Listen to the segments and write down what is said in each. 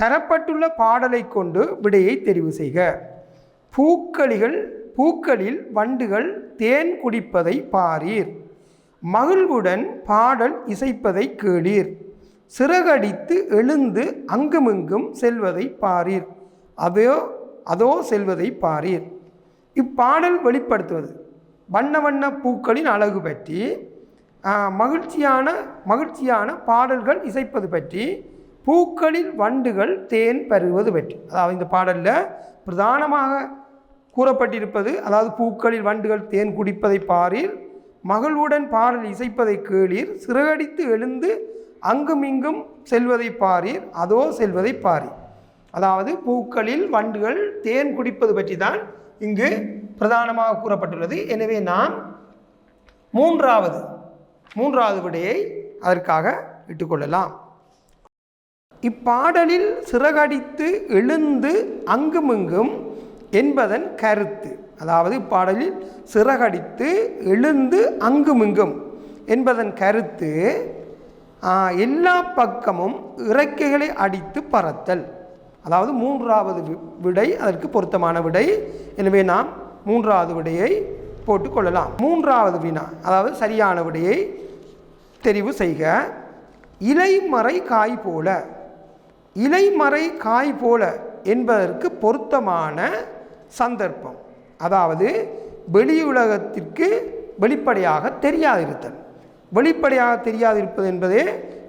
தரப்பட்டுள்ள பாடலை கொண்டு விடையை தெரிவு செய்க. பூக்களிகள் பூக்களில் வண்டுகள் தேன் குடிப்பதை பாரீர். மகிழ்வுடன் பாடல் இசைப்பதை கேளீர். சிறகடித்து எழுந்து அங்குமிங்கும் செல்வதை பாரீர். அதோ அதோ செல்வதை பாரீர். இப்பாடல் வெளிப்படுத்துவது. வண்ண வண்ண பூக்களின் அழகு பற்றி மகிழ்ச்சியான மகிழ்ச்சியான பாடல்கள் இசைப்பது பற்றி பூக்களில் வண்டுகள் தேன் பருகுவது பற்றி. அதாவது இந்த பாடலில் பிரதானமாக கூறப்பட்டிருப்பது அதாவது பூக்களில் வண்டுகள் தேன் குடிப்பதை பாரீர் மகளுடன் பாடல் இசைப்பதை கேளீர் சிறகடித்து எழுந்து அங்குமிங்கும் செல்வதை பாரீர் அதோ செல்வதை பாரீர். அதாவது பூக்களில் வண்டுகள் தேன் குடிப்பது பற்றி தான் இங்கு பிரதானமாக கூறப்பட்டுள்ளது. எனவே நாம் மூன்றாவது மூன்றாவது விடையை அதற்காக இட்டுக்கொள்ளலாம். இப்பாடலில் சிறகடித்து எழுந்து அங்குமிங்கும் என்பதன் கருத்து. அதாவது இப்பாடலில் சிறகடித்து எழுந்து அங்குமிங்கும் என்பதன் கருத்து எல்லா பக்கமும் இறக்கைகளை அடித்து பறத்தல். அதாவது மூன்றாவது வி- விடை அதற்கு பொருத்தமான விடை. எனவே நாம் மூன்றாவது விடையை போட்டுக்கொள்ளலாம் மூன்றாவது வினா அதாவது சரியான விடையை தெரிவு செய்க. இலைமறை காய் போல இலைமறை காய் போல என்பதற்கு பொருத்தமான சந்தர்ப்பம். அதாவது வெளியுலகத்திற்கு வெளிப்படையாக தெரியாதிருத்தல். வெளிப்படையாக தெரியாதிருப்பது என்பதே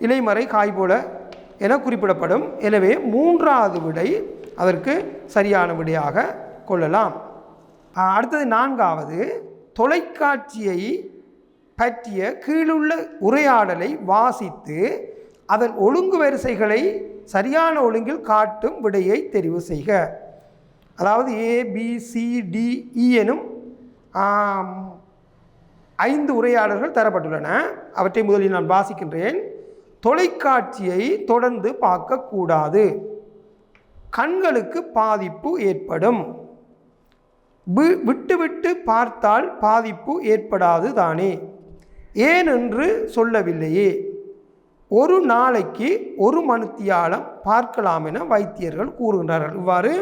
இலைமறை காய் போல என குறிப்பிடப்படும். எனவே மூன்றாவது விடை அதற்கு சரியான விடையாக கொள்ளலாம். அடுத்தது நான்காவது. தொலைக்காட்சியை பற்றிய கீழுள்ள உரையாடலை வாசித்து அதன் ஒழுங்கு வரிசைகளை சரியான ஒழுங்கில் காட்டும் விடையை தெரிவு செய்க. அதாவது ஏபிசிடிஇ e எனும் ஐந்து உரையாடல்கள் தரப்பட்டுள்ளன. அவற்றை முதலில் நான் வாசிக்கின்றேன். தொலைக்காட்சியை தொடர்ந்து பார்க்கக்கூடாது. கண்களுக்கு பாதிப்பு ஏற்படும். வி- பார்த்தால் பாதிப்பு ஏற்படாது தானே. ஏனென்று சொல்லவில்லையே. ஒரு நாளைக்கு ஒரு மணித்தியாலம் பார்க்கலாம் என வைத்தியர்கள் கூறுகின்றார்கள். இவ்வாறு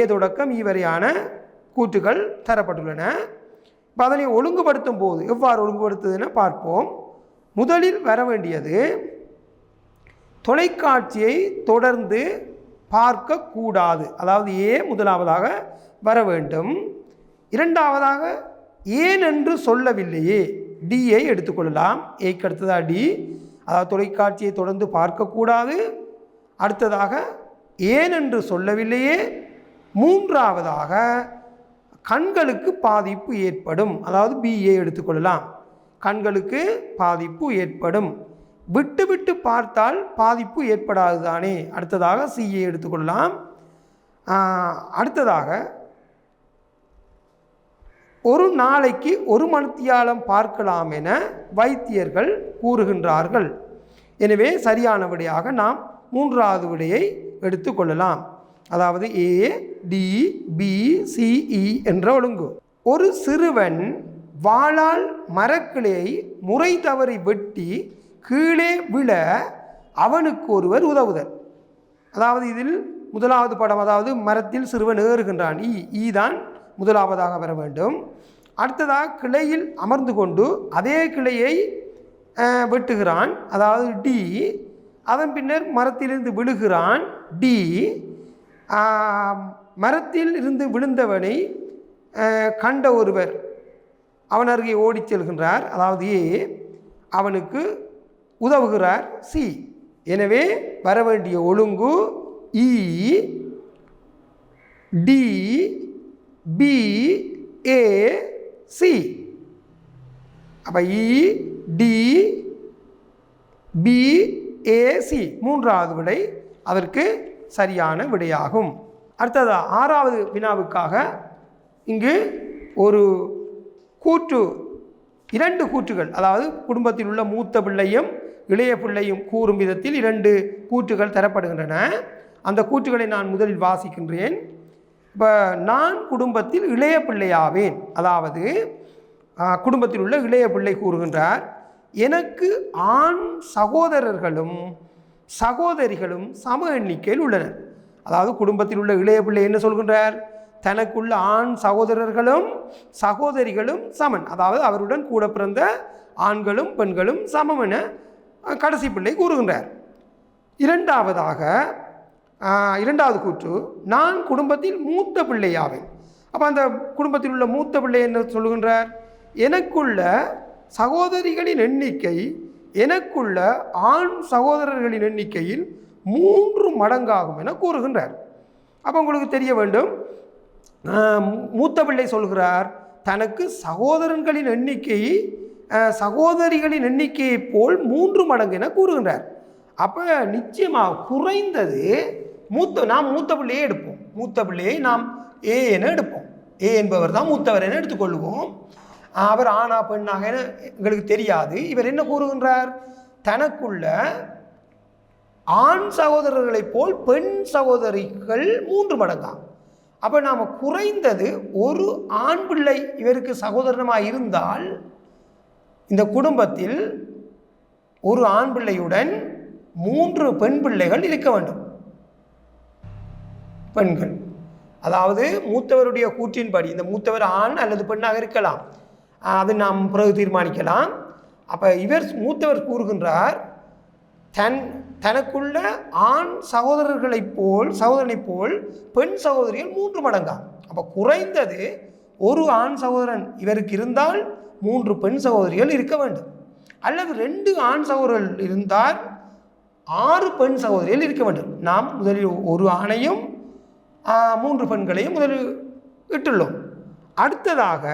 ஏதொடக்கம் இவரையான கூற்றுகள் தரப்பட்டுள்ளன. இப்போ அதனை ஒழுங்குபடுத்தும் போது எவ்வாறு ஒழுங்குபடுத்துதுன்னு பார்ப்போம். முதலில் வர வேண்டியது தொலைக்காட்சியை தொடர்ந்து பார்க்கக்கூடாது. அதாவது ஏ முதலாவதாக வர வேண்டும். இரண்டாவதாக ஏன் என்று சொல்லவில்லையே? டியை எடுத்துக்கொள்ளலாம். ஏக்கு அடுத்ததாக டி? அதாவது தொலைக்காட்சியை தொடர்ந்து பார்க்கக்கூடாது. அடுத்ததாக ஏனென்று சொல்லவில்லையே. மூன்றாவதாக கண்களுக்கு பாதிப்பு ஏற்படும். அதாவது பிஏ எடுத்துக்கொள்ளலாம் கண்களுக்கு பாதிப்பு ஏற்படும். விட்டு விட்டு பார்த்தால் பாதிப்பு ஏற்படாது தானே. அடுத்ததாக சிஏ எடுத்துக்கொள்ளலாம் அடுத்ததாக ஒரு நாளைக்கு ஒரு மணித்தியாலம் பார்க்கலாம் என வைத்தியர்கள் கூறுகின்றார்கள். எனவே சரியான விடையாக நாம் மூன்றாவது விடையை எடுத்துக்கொள்ளலாம் அதாவது ஏ டி பி சிஇ என்ற ஒழுங்கு. ஒரு சிறுவன் வாளால் மரக்கிளையை முறை தவறி வெட்டி கீழே விழ அவனுக்கு ஒருவர் உதவுதல். அதாவது இதில் முதலாவது படம் அதாவது மரத்தில் சிறுவன் ஏறுகின்றான். ஈ ஈ தான் முதலாவதாக வர வேண்டும். அடுத்ததாக கிளையில் அமர்ந்து கொண்டு அதே கிளையை வெட்டுகிறான். அதாவது டி அதன் பின்னர் மரத்திலிருந்து விழுகிறான். டி மரத்தில் இருந்து விழுந்தவனை கண்ட ஒருவர் அவன் அருகே ஓடிச் செல்கின்றார். அதாவது ஏ அவனுக்கு உதவுகிறார். சி எனவே வர வேண்டிய ஒழுங்கு e. E D PAC A C அப்போ இ டி மூன்றாவது விடை அதற்கு சரியான விடையாகும். அடுத்தது ஆறாவது வினாவுக்காக இங்கு ஒரு கூற்று இரண்டு கூற்றுகள் அதாவது குடும்பத்தில் உள்ள மூத்த பிள்ளையும் இளைய பிள்ளையும் கூறும் விதத்தில் இரண்டு கூற்றுகள் தரப்படுகின்றன. அந்த கூற்றுகளை நான் முதலில் வாசிக்கின்றேன். இப்போ நான் குடும்பத்தில் இளைய பிள்ளையாவேன். அதாவது குடும்பத்தில் உள்ள இளைய பிள்ளை கூறுகின்றார் எனக்கு ஆண் சகோதரர்களும் சகோதரிகளும் சம எண்ணிக்கையில் உள்ளனர். அதாவது குடும்பத்தில் உள்ள இளைய பிள்ளை என்ன சொல்கின்றார்? தனக்குள்ள ஆண் சகோதரர்களும் சகோதரிகளும் சமன். அதாவது அவருடன் கூட பிறந்த ஆண்களும் பெண்களும் சமம் என கடைசி பிள்ளை கூறுகின்றார். இரண்டாவதாக இரண்டாவது கூற்று நான் குடும்பத்தில் மூத்த பிள்ளையாவேன். அப்போ அந்த குடும்பத்தில் உள்ள மூத்த பிள்ளை என்ன சொல்லுகின்றார்? எனக்குள்ள சகோதரிகளின் எண்ணிக்கை எனக்குள்ள ஆண் சகோதரர்களின் எண்ணிக்கையில் மூன்று மடங்காகும் என கூறுகின்றார். அப்போ உங்களுக்கு தெரிய வேண்டும் மூத்த பிள்ளை சொல்கிறார் தனக்கு சகோதரன்களின் எண்ணிக்கை சகோதரிகளின் எண்ணிக்கையைப் போல் மூன்று மடங்கு என கூறுகின்றார். அப்போ நிச்சயமாக குறைந்தது மூத்த நாம் மூத்த பிள்ளையே எடுப்போம். மூத்த பிள்ளையை நாம் ஏ என எடுப்போம். ஏ என்பவர் தான் மூத்தவர் என எடுத்துக்கொள்வோம். அவர் ஆணா பெண்ணாக என எங்களுக்கு தெரியாது. இவர் என்ன கூறுகின்றார்? தனக்குள்ள ஆண் சகோதரர்களைப் போல் பெண் சகோதரிகள் மூன்று மடங்காம். அப்போ நாம் குறைந்தது ஒரு ஆண் பிள்ளை இவருக்கு சகோதரனமாக இருந்தால் இந்த குடும்பத்தில் ஒரு ஆண் பிள்ளையுடன் மூன்று பெண் பிள்ளைகள் இருக்க வேண்டும். பெண்கள். அதாவது மூத்தவருடைய கூற்றின்படி இந்த மூத்தவர் ஆண் அல்லது பெண்ணாக இருக்கலாம். அது நாம் பிறகு தீர்மானிக்கலாம். அப்போ இவர் மூத்தவர் கூறுகின்றார் தன் தனக்குள்ள ஆண் சகோதரர்களைப் போல் சகோதரனைப் போல் பெண் சகோதரிகள் மூன்று மடங்கா அப்போ குறைந்தது ஒரு ஆண் சகோதரன் இவருக்கு இருந்தால் மூன்று பெண் சகோதரிகள் இருக்க வேண்டும். அல்லது ரெண்டு ஆண் சகோதரர்கள் இருந்தால் ஆறு பெண் சகோதரிகள் இருக்க வேண்டும். நாம் முதலில் ஒரு ஆணையும் மூன்று பெண்களையும் முதலில் இட்டுள்ளோம். அடுத்ததாக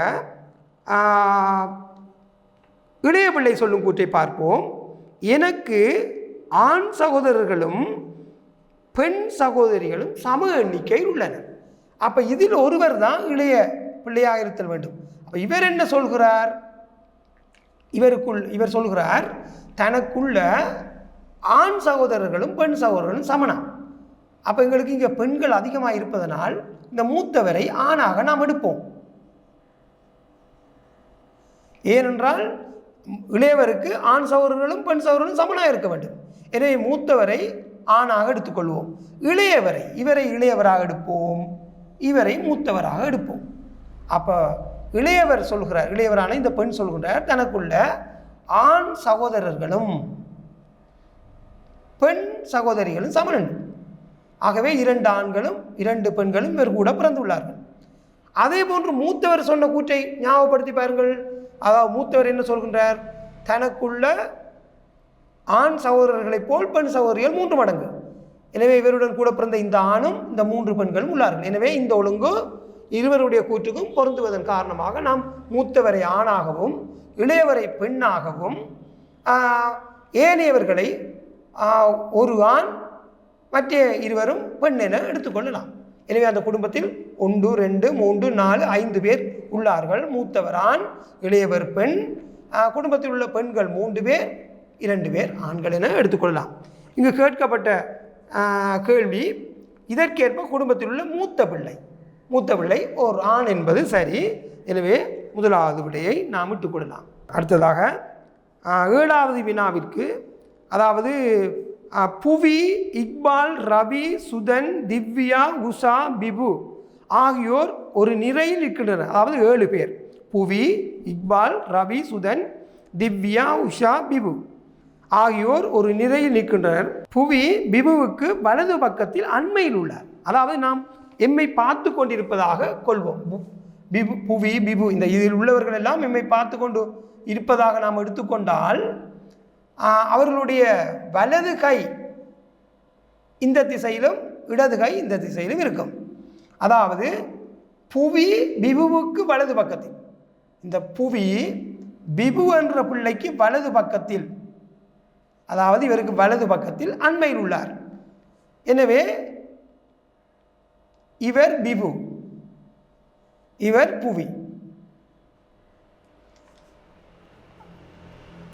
இளைய பிள்ளை சொல்லும் கூற்றை பார்ப்போம். எனக்கு ஆண் சகோதரர்களும் பெண் சகோதரிகளும் சம எண்ணிக்கையில் உள்ளனர். அப்போ இதில் ஒருவர் தான் இளைய பிள்ளையாக இருத்தல் வேண்டும். அப்போ இவர் என்ன சொல்கிறார்? இவருக்குள் இவர் சொல்கிறார் தனக்குள்ள ஆண் சகோதரர்களும் பெண் சகோதரர்களும் சமணம் அப்போ எங்களுக்கு இங்கே பெண்கள் அதிகமாக இருப்பதனால் இந்த மூத்தவரை ஆணாக நாம் எடுப்போம். ஏனென்றால் இளையவருக்கு ஆண் சகோதரர்களும் பெண் சௌரர்களும் சமனாக இருக்க வேண்டும். எனவே மூத்தவரை ஆணாக எடுத்துக்கொள்வோம். இளையவரை இவரை இளையவராக எடுப்போம். இவரை மூத்தவராக எடுப்போம். அப்போ இளையவர் சொல்கிறார் இளையவரான இந்த பெண் சொல்கிறார் தனக்குள்ள ஆண் சகோதரர்களும் பெண் சகோதரிகளும் சமனன் ஆகவே இரண்டு ஆண்களும் இரண்டு பெண்களும் இவர் கூட பிறந்துள்ளார்கள். அதே போன்று மூத்தவர் சொன்ன கூற்றை ஞாபகப்படுத்தி பாருங்கள். அதாவது மூத்தவர் என்ன சொல்கின்றார்? தனக்குள்ள ஆண் சகோதரர்களைப் போல் பெண் சகோதரிகள் மூன்று மடங்கு. எனவே இவருடன் கூட பிறந்த இந்த ஆணும் இந்த மூன்று பெண்களும் உள்ளார்கள். எனவே இந்த ஒழுங்கு இருவருடைய கூற்றுக்கும் பொருந்துவதன் காரணமாக நாம் மூத்தவரை ஆணாகவும் இளையவரை பெண்ணாகவும் ஏனையவர்களை ஒரு ஆண் மற்ற இருவரும் பெண் என எடுத்துக்கொள்ளலாம் எனவே அந்த குடும்பத்தில் ஒன்று ரெண்டு மூன்று நாலு ஐந்து பேர் உள்ளார்கள். மூத்தவர் ஆண் இளையவர் பெண். குடும்பத்தில் உள்ள பெண்கள் மூன்று பேர் இரண்டு பேர் ஆண்கள் என எடுத்துக்கொள்ளலாம் இங்கு கேட்கப்பட்ட கேள்வி இதற்கேற்ப குடும்பத்தில் உள்ள மூத்த பிள்ளை. மூத்த பிள்ளை ஓர் ஆண் என்பது சரி. எனவே முதலாவது விடையை நாம் விட்டுக்கொள்ளலாம் அடுத்ததாக ஏழாவது வினாவிற்கு அதாவது புவி இக்பால் ரவி சுதன் திவ்யா உஷா பிபு ஆகியோர் ஒரு நிறையில் இருக்கின்றனர். அதாவது ஏழு பேர். புவி இக்பால் ரவி சுதன் திவ்யா உஷா பிபு ஆகியோர் ஒரு நிறையில் நிற்கின்றனர் புவி பிபுவுக்கு வலது பக்கத்தில் அண்மையில் உள்ளார். அதாவது நாம் எம்மை பார்த்து கொண்டிருப்பதாக கொள்வோம். பு- பிபு புவி பிபு இந்த இதில் உள்ளவர்கள் எல்லாம் எம்மை பார்த்து கொண்டு இருப்பதாக நாம் எடுத்துக்கொண்டால் அவர்களுடைய வலது கை இந்த திசையிலும் இடது கை இந்த திசையிலும் இருக்கும். அதாவது புவி பிபுவுக்கு வலது பக்கத்தில். இந்த புவி பிபு என்ற பிள்ளைக்கு வலது பக்கத்தில். அதாவது இவருக்கு வலது பக்கத்தில் அண்மையில் உள்ளார். எனவே இவர் பிபு இவர் புவி.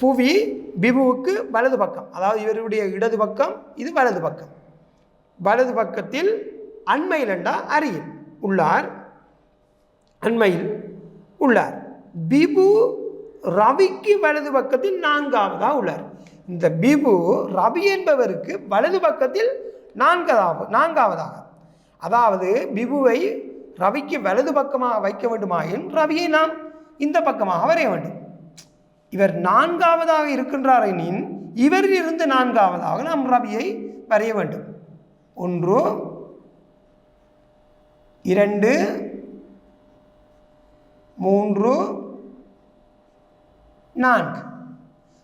புவி பிபுவுக்கு வலது பக்கம். அதாவது இவருடைய இடது பக்கம் இது வலது பக்கம். வலது பக்கத்தில் அண்மையில் என்றால் அருகில் உள்ளார். அண்மையில் உள்ளார். பிபு ரவிக்கு வலது பக்கத்தில் நான்காவதாக உள்ளார். இந்த பிபு ரவி என்பவருக்கு வலது பக்கத்தில் நான்காவது நான்காவதாக. அதாவது பிபுவை ரவிக்கு வலது பக்கமாக வைக்க வேண்டுமாயின் ரவியை நாம் இந்த பக்கமாக வரைய வேண்டும். இவர் நான்காவதாக இருக்கின்றார் எனின் இவரிலிருந்து நான்காவதாக நாம் ரவியை வரைய வேண்டும். ஒன்று இரண்டு மூன்று நான்கு.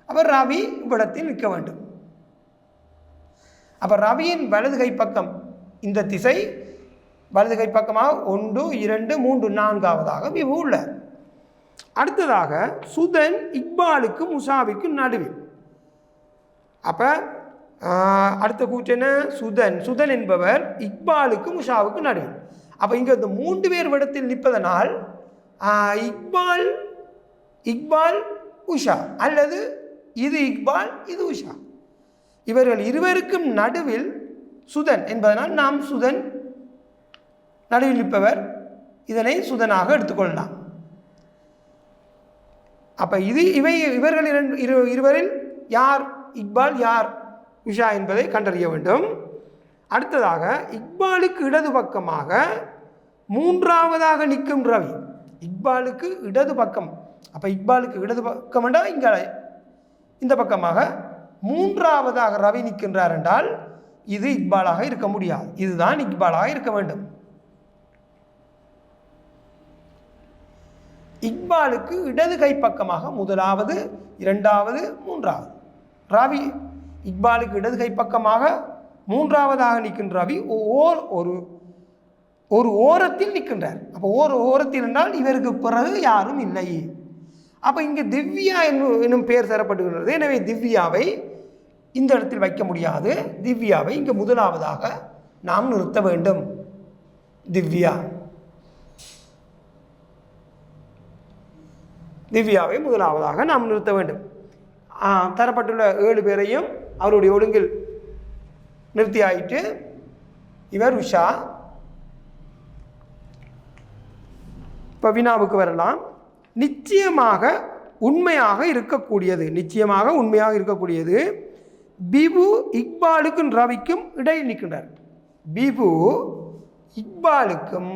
அவர் ரவி இவ்விடத்தில் நிற்க வேண்டும். அப்போ ரவியின் வலது கை பக்கம் இந்த திசை வலது கை பக்கமாக ஒன்று இரண்டு மூன்று நான்காவதாக விபு உள்ளார். அடுத்ததாக சுதன் இக்பாலுக்கும் முசாவிக்கும் நடுவில். அப்போ அடுத்த கூற்று என்ன? சுதன். சுதன் என்பவர் இக்பாலுக்கு முஷாவுக்கு நடுவில். அப்போ இங்கே இந்த மூன்று பேர் விடத்தில் நிற்பதனால் இக்பால் இக்பால் உஷா. அல்லது இது இக்பால் இது உஷா. இவர்கள் இருவருக்கும் நடுவில் சுதன் என்பதனால் நாம் சுதன் நடுவில் நிற்பவர். இதனை சுதனாக எடுத்துக்கொள்ளலாம். அப்போ இது இவை இவர்கள் இரண்டு இரு இருவரில் யார்? இக்பால் யார்? உஷா என்பதை கண்டறிய வேண்டும். அடுத்ததாக இக்பாலுக்கு இடது பக்கமாக மூன்றாவதாக நிற்கும் ரவி. இக்பாலுக்கு இடது பக்கம். அப்போ இக்பாலுக்கு இடது பக்கம் என்றால் இங்கே இந்த பக்கமாக மூன்றாவதாக ரவி நிற்கின்றார் என்றால் இது இக்பாலாக இருக்க முடியாது. இதுதான் இக்பாலாக இருக்க வேண்டும். இக்பாலுக்கு இடது கை பக்கமாக முதலாவது இரண்டாவது மூன்றாவது. ரவி இக்பாலுக்கு இடது கை பக்கமாக மூன்றாவதாக நிற்கின்ற ரவி ஓர் ஒரு ஒரு ஓரத்தில் நிற்கின்றார். அப்போ ஓர் ஓரத்தில் என்றால் இவருக்கு பிறகு யாரும் இல்லை. அப்போ இங்கே திவ்யா என்னும் என்னும் பெயர் தரப்பட்டுகின்றது எனவே திவ்யாவை இந்த இடத்தில் வைக்க முடியாது. திவ்யாவை இங்கே முதலாவதாக நாம் நிறுத்த வேண்டும். திவ்யா. திவ்யாவை முதலாவதாக நாம் நிறுத்த வேண்டும். தரப்பட்டுள்ள ஏழு பேரையும் அவருடைய ஒழுங்கில் நிறுத்தி ஆயிட்டு இவர் உஷா. இப்போ வினாவுக்கு வரலாம். நிச்சயமாக உண்மையாக இருக்கக்கூடியது. நிச்சயமாக உண்மையாக இருக்கக்கூடியது. பிபு இக்பாலுக்கும் ரவிக்கும் இடையில் நிற்கின்றார். பிபு இக்பாலுக்கும்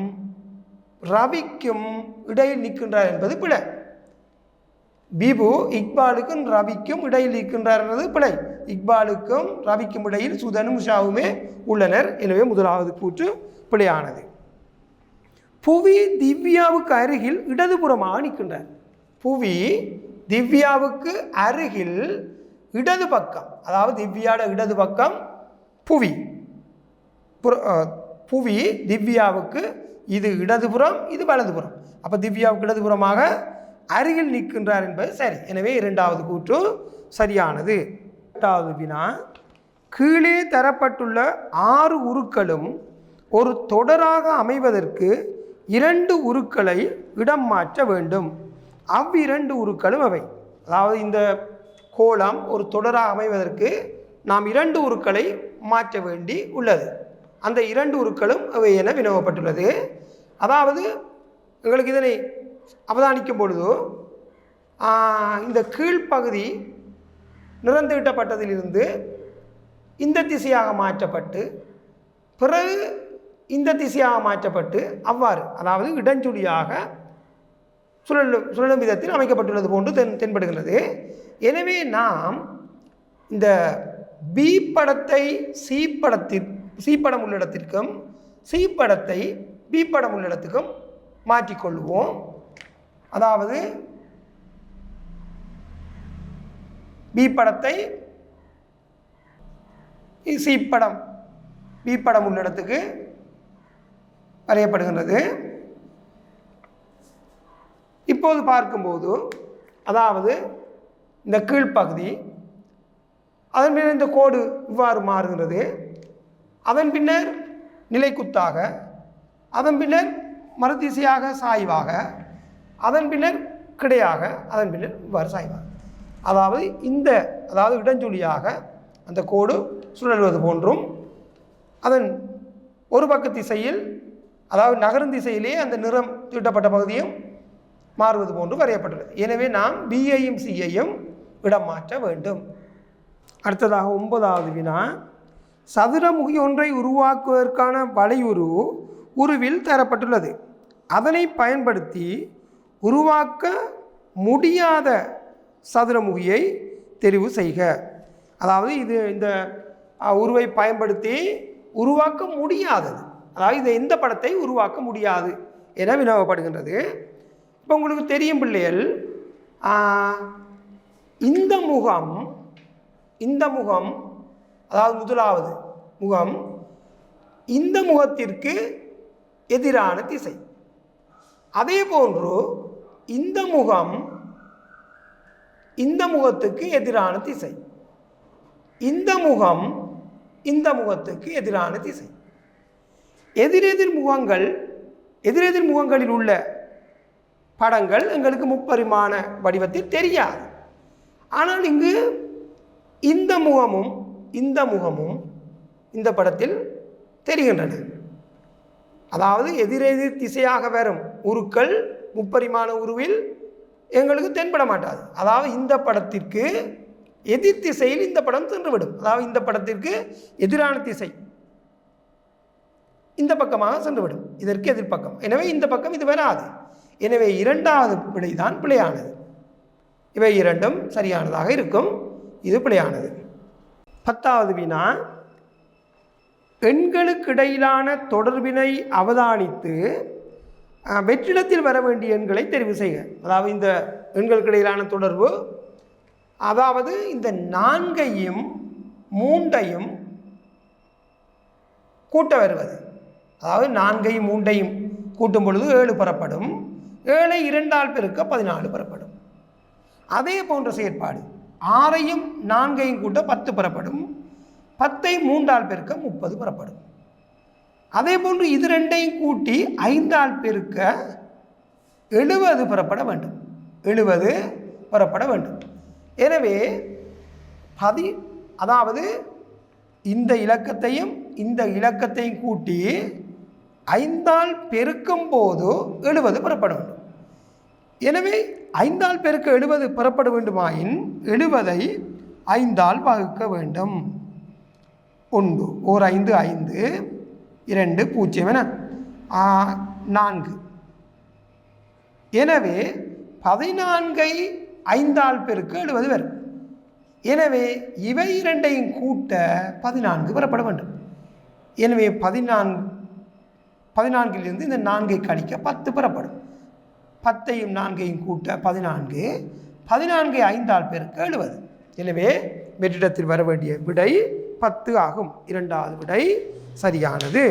ரவிக்கும் இடையில் நிற்கின்றார் என்பது பிழை. பிபு இக்பாலுக்கும் ரவிக்கும் இடையில் இருக்கின்றார் பிழை. இக்பாலுக்கும் ரவிக்கும் இடையில் சுதனும் உஷாவுமே உள்ளனர். எனவே முதலாவது கூற்று பிழையானது. புவி திவ்யாவுக்கு அருகில் இடதுபுறமாக நிற்கின்றார். புவி திவ்யாவுக்கு அருகில் இடது பக்கம் அதாவது திவ்யாட இடது பக்கம் புவி. புற- புவி திவ்யாவுக்கு இது இடதுபுறம் இது வலதுபுறம். அப்போ திவ்யாவுக்கு இடதுபுறமாக அருகில் நிற்கின்றார் என்பது சரி. எனவே இரண்டாவது கூற்று சரியானது. எட்டாவது வினா கீழே தரப்பட்டுள்ள ஆறு உருக்களும் ஒரு தொடராக அமைவதற்கு இரண்டு உருக்களை இடம் மாற்ற வேண்டும். அவ்விரண்டு உருக்களும் அவை. அதாவது இந்த கோலம் ஒரு தொடராக அமைவதற்கு நாம் இரண்டு உருக்களை மாற்ற வேண்டி உள்ளது. அந்த இரண்டு உருக்களும் அவை என வினவப்பட்டுள்ளது. அதாவது எங்களுக்கு இதனை அவதானிக்கும் பொழுது இந்த கீழ்ப்பகுதி நிறந்துவிட்டப்பட்டதிலிருந்து இந்த திசையாக மாற்றப்பட்டு பிறகு இந்த திசையாக மாற்றப்பட்டு அவ்வாறு அதாவது இடஞ்சுழியாக சுழலும் சுழலும் விதத்தில் அமைக்கப்பட்டுள்ளது போன்று தென் தென்படுகிறது. எனவே நாம் இந்த பி படத்தை சி படத்தில் சி படம் உள்ள இடத்திற்கும் சி படத்தை பி படம் உள்ள இடத்துக்கும் மாற்றிக்கொள்வோம். அதாவது பி படத்தை சி படம் பி படம் உள்ள இடத்துக்கு வரையப்படுகின்றது. இப்போது பார்க்கும்போது அதாவது இந்த கீழ்ப்பகுதி அதன் பின்னர் இந்த கோடு இவ்வாறு மாறுகின்றது. அதன் பின்னர் நிலைக்குத்தாக அதன் பின்னர் மறுதிசையாக சாய்வாக அதன் பின்னர் கிடையாக அதன் பின்னர் இவ்வாறு சாய்வார். அதாவது இந்த அதாவது இடஞ்சுழியாக அந்த கோடு சுழல்வது போன்றும் அதன் ஒரு பக்க திசையில் அதாவது நகரும் திசையிலேயே அந்த நிறம் தீட்டப்பட்ட பகுதியும் மாறுவது போன்று வரையப்பட்டுள்ளது. எனவே நாம் பிஐயும் சிஐயும் இடம் மாற்ற வேண்டும். அடுத்ததாக ஒன்பதாவது வினா. சதுரமுகி ஒன்றை உருவாக்குவதற்கான வளையுரு உருவில் தரப்பட்டுள்ளது. அதனை பயன்படுத்தி உருவாக்க முடியாத சதுரமுகியை தெரிவு செய்க. அதாவது இது இந்த உருவை பயன்படுத்தி உருவாக்க முடியாதது. அதாவது இந்த எந்த படத்தை உருவாக்க முடியாது என வினவப்படுகின்றது. இப்போ உங்களுக்கு தெரியும் பிள்ளைகள் இந்த முகம் இந்த முகம் அதாவது முதலாவது முகம் இந்த முகத்திற்கு எதிரான திசை. அதே போன்று இந்த முகம் இந்த முகத்துக்கு எதிரான திசை. இந்த முகம் இந்த முகத்துக்கு எதிரான திசை. எதிரெதிர் முகங்கள் எதிரெதிர் முகங்களில் உள்ள படங்கள் எங்களுக்கு முப்பரிமாண வடிவத்தில் தெரியாது. ஆனால் இங்கு இந்த முகமும் இந்த முகமும் இந்த படத்தில் தெரிகின்றன. அதாவது எதிரெதிர் திசையாக வரும் உருக்கள் முப்பரிமாண உருவில் எங்களுக்கு தென்பட மாட்டாது அதாவது இந்த படத்திற்கு எதிர் திசையில் இந்த படம் சென்றுவிடும். அதாவது இந்த படத்திற்கு எதிரான திசை இந்த பக்கமாக சென்றுவிடும். இதற்கு எதிர்ப்பக்கம் எனவே இந்த பக்கம் இது வராது. எனவே இரண்டாவது பிழைதான் பிழையானது. இவை இரண்டும் சரியானதாக இருக்கும். இது பிழையானது. பத்தாவது வினா. பெண்களுக்கிடையிலான தொடர்பினை அவதானித்து வெற்றிடத்தில் வர வேண்டிய எண்களை தெரிவு செய்க. அதாவது இந்த எண்களுக்கு இடையிலான தொடர்பு அதாவது இந்த நான்கையும் மூண்டையும் கூட்ட வருவது. அதாவது நான்கையும் மூண்டையும் கூட்டும் பொழுது ஏழு பெறப்படும். ஏழை இரண்டால் பெருக்க பதினாலு பெறப்படும். அதே போன்ற செயற்பாடு. ஆறையும் நான்கையும் கூட்ட பத்து பெறப்படும். பத்தை மூன்றால் பெருக்க முப்பது பெறப்படும். அதே போன்று இது ரெண்டையும் கூட்டி ஐந்தால் பெருக்க எழுபது புறப்பட வேண்டும். எழுபது புறப்பட வேண்டும். எனவே பதி அதாவது இந்த இலக்கத்தையும் இந்த இலக்கத்தையும் கூட்டி ஐந்தால் பெருக்கும் போது எழுபது புறப்பட வேண்டும். எனவே ஐந்தால் பெருக்க எழுபது புறப்பட வேண்டுமாயின் எழுபதை ஐந்தால் வகுக்க வேண்டும். ஒன்று ஓர் ஐந்து ஐந்து இரண்டு பூஜ்ஜியம் என. நான்கு. எனவே பதினான்கை ஐந்தால் பெருக்கு எழுபது வரும். எனவே இவை இரண்டையும் கூட்ட பதினான்கு பெறப்பட வேண்டும். எனவே பதினான்கு பதினான்கிலிருந்து இந்த நான்கை கழிக்க பத்து பெறப்படும். பத்தையும் நான்கையும் கூட்ட பதினான்கு. பதினான்கை ஐந்தால் பேருக்கு எழுபது. எனவே வெற்றிடத்தில் வர வேண்டிய விடை பத்து ஆகும். இரண்டாவது விடை சரியானது.